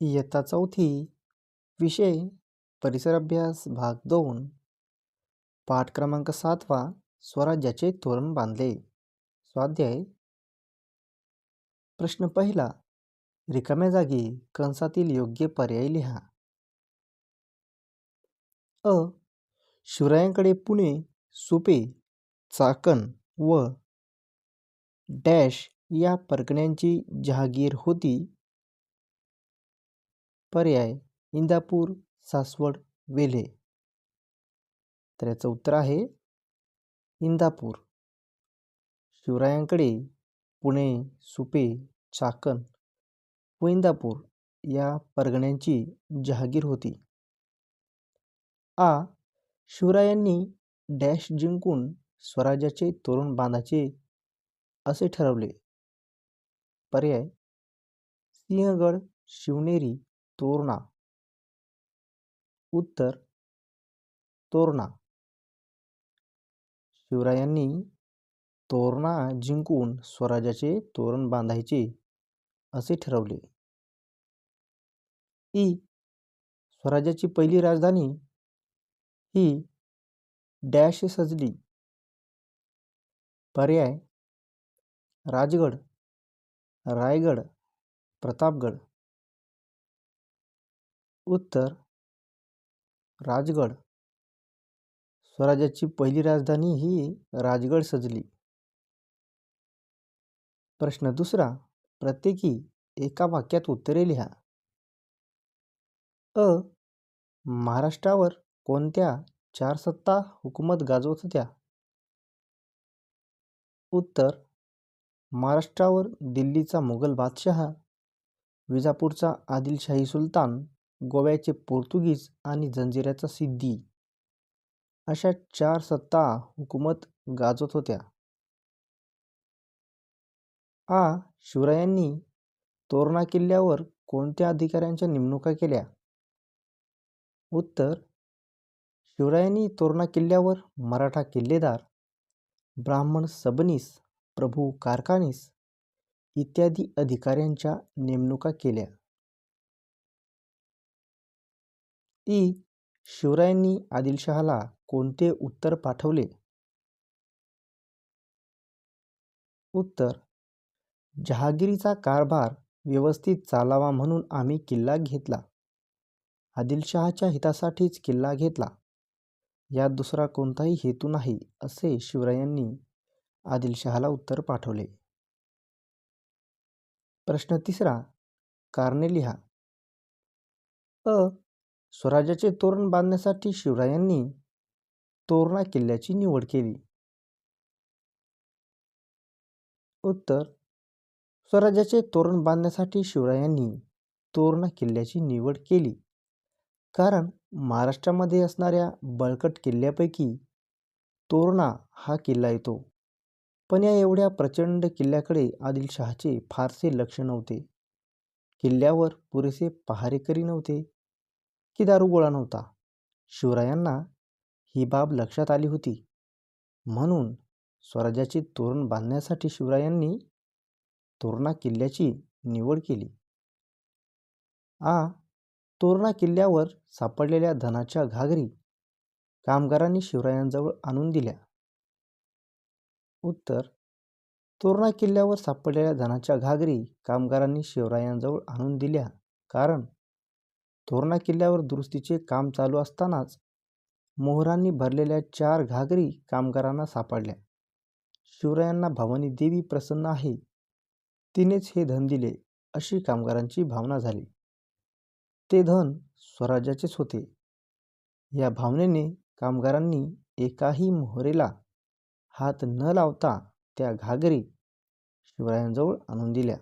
इयत्ता चौथी विषय परिसर अभ्यास भाग दोन. पाठ क्रमांक सातवा स्वराज्याचे तोरण बांधले. स्वाध्याय. प्रश्न पहिला रिकाम्या जागी कंसातील योग्य पर्याय लिहा. अ. शिवरायांकडे पुणे सुपे चाकण व डॅश या परगण्यांची जहागीर होती. पर्याय इंदापूर सासवड वेल्हे. तर याचं उत्तर आहे इंदापूर. शिवरायांकडे पुणे सुपे चाकण व इंदापूर या परगण्यांची जहागीर होती. आ. शिवरायांनी डॅश जिंकून स्वराज्याचे तोरण बांधायचे असे ठरवले. पर्याय. सिंहगड शिवनेरी तोरणा. उत्तर तोरणा. शिवरायांनी तोरणा जिंकून स्वराज्याचे तोरण बांधायचे असे ठरवले. ई. स्वराज्याची पहिली राजधानी ही डॅश सजली. पर्याय राजगड रायगड प्रतापगड. उत्तर राजगड. स्वराज्याची पहिली राजधानी ही राजगड सजली. प्रश्न दुसरा प्रत्येकी एका वाक्यात उत्तरे लिहा. अ महाराष्ट्रावर कोणत्या चार सत्ता हुकूमत गाजवत होत्या उत्तर महाराष्ट्रावर दिल्लीचा मुघल बादशहा विजापूरचा आदिलशाही सुलतान गोव्याचे पोर्तुगीज आणि जंजिऱ्याचा सिद्दी अशा चार सत्ता हुकूमत गाजवत होत्या. आ. शिवरायांनी तोरणा किल्ल्यावर कोणत्या अधिकाऱ्यांच्या नेमणुका केल्या? उत्तर. शिवरायांनी तोरणा किल्ल्यावर मराठा किल्लेदार ब्राह्मण सबनीस प्रभू कारखानीस इत्यादी अधिकाऱ्यांच्या नेमणुका केल्या. ती शिवरायांनी आदिलशहाला कोणते उत्तर पाठवले? उत्तर जहागिरीचा कारभार व्यवस्थित चालावा म्हणून आम्ही किल्ला घेतला. आदिलशहाच्या हितासाठीच किल्ला घेतला. यात दुसरा कोणताही हेतू नाही असे शिवरायांनी आदिलशहाला उत्तर पाठवले. प्रश्न तिसरा कारणे लिहा. अ स्वराज्याचे तोरण बांधण्यासाठी शिवरायांनी तोरणा किल्ल्याची निवड केली. उत्तर स्वराज्याचे तोरण बांधण्यासाठी शिवरायांनी तोरणा किल्ल्याची निवड केली. कारण महाराष्ट्रामध्ये असणाऱ्या बळकट किल्ल्यापैकी तोरणा हा किल्ला येतो. पण या एवढ्या प्रचंड किल्ल्याकडे आदिलशहाचे फारसे लक्ष नव्हते. किल्ल्यावर पुरेसे पहारेकरी नव्हते. की दारुगोळा नव्हता. शिवरायांना ही बाब लक्षात आली होती. म्हणून स्वराज्याचे तोरण बांधण्यासाठी शिवरायांनी तोरणा किल्ल्याची निवड केली. आ तोरणा किल्ल्यावर सापडलेल्या धनाच्या घागरी कामगारांनी शिवरायांजवळ आणून दिल्या. उत्तर तोरणा किल्ल्यावर सापडलेल्या धनाच्या घागरी कामगारांनी शिवरायांजवळ आणून दिल्या कारण तोरणा किल्ल्यावर दुरुस्तीचे काम चालू असतानाच मोहरांनी भरलेल्या चार घागरी कामगारांना सापडल्या. शिवरायांना भवानी देवी प्रसन्न आहे तिनेच हे धन दिले अशी कामगारांची भावना झाली. ते धन स्वराज्याचेच होते. या भावनेने कामगारांनी एकाही मोहरेला हात न लावता त्या घागरी शिवरायांजवळ आणून दिल्या.